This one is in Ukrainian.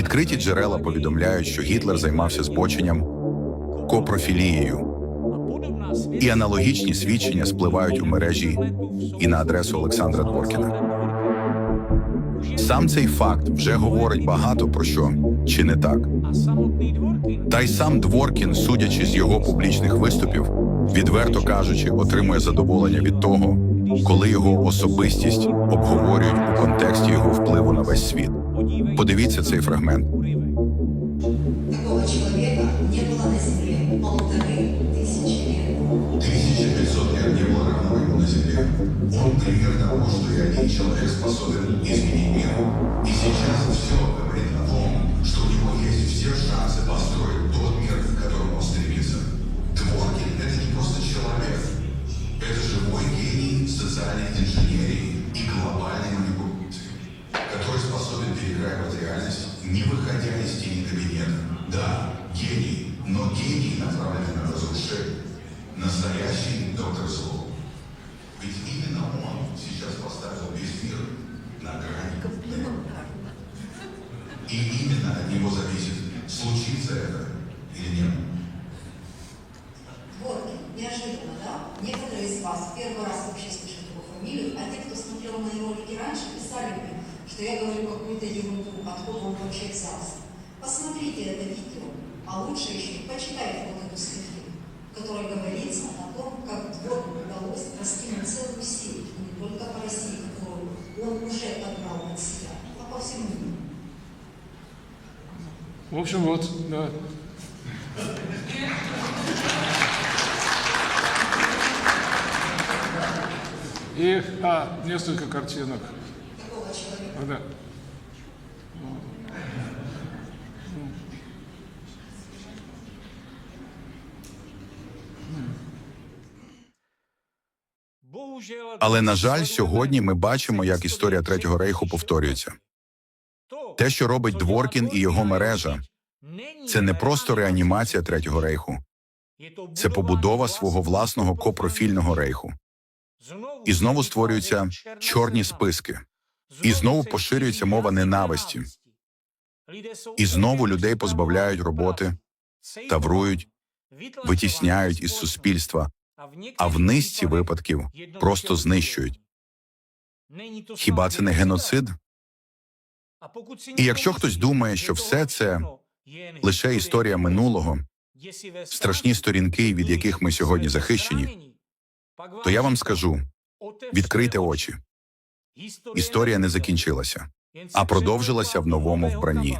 Відкриті джерела повідомляють, що Гітлер займався збоченням копрофілією, і аналогічні свідчення спливають у мережі і на адресу Олександра Дворкіна. Сам цей факт вже говорить багато про що, чи не так. Та й сам Дворкін, судячи з його публічних виступів, відверто кажучи, отримує задоволення від того, коли його особистість обговорюють у контексті його впливу на весь світ. Подивіться цей фрагмент. Такого человека не было на Земле полторы тысячи лет. 1500 лет не было равного ему на земле. Он пример того, что и один человек способен изменить мир. И сейчас все кабинета. Да, гений, но гений, направленный на разрушение. Настоящий доктор зло. Ведь именно он сейчас поставил весь мир на грани. И именно от него зависит, случится это или нет. Дворкин, неожиданно, да? Некоторые из вас первый раз вообще слышат его фамилию, а те, кто смотрел мои ролики раньше, писали мне, что я говорю какую-то ерунду, откуда он вообще взялся. Посмотрите это видео, а лучше еще почитайте вот эту статью, в которой говорится о том, как Дворкину удалось раскинуть целую сеть, не только по России, которую он уже отбрал от себя, а по всему миру. В общем, вот, да. И, а, несколько картинок. Такого человека. Да. Але на жаль, сьогодні ми бачимо, як історія Третього рейху повторюється. Те, що робить Дворкін і його мережа, це не просто реанімація Третього рейху, це побудова свого власного копрофільного рейху. І знову створюються чорні списки, і знову поширюється мова ненависті, і знову людей позбавляють роботи, таврують, витісняють із суспільства, а в низці випадків просто знищують. Хіба це не геноцид? І якщо хтось думає, що все це Лише історія минулого, страшні сторінки, від яких ми сьогодні захищені, то я вам скажу: відкрийте очі. Історія не закінчилася, а продовжилася в новому вбранні.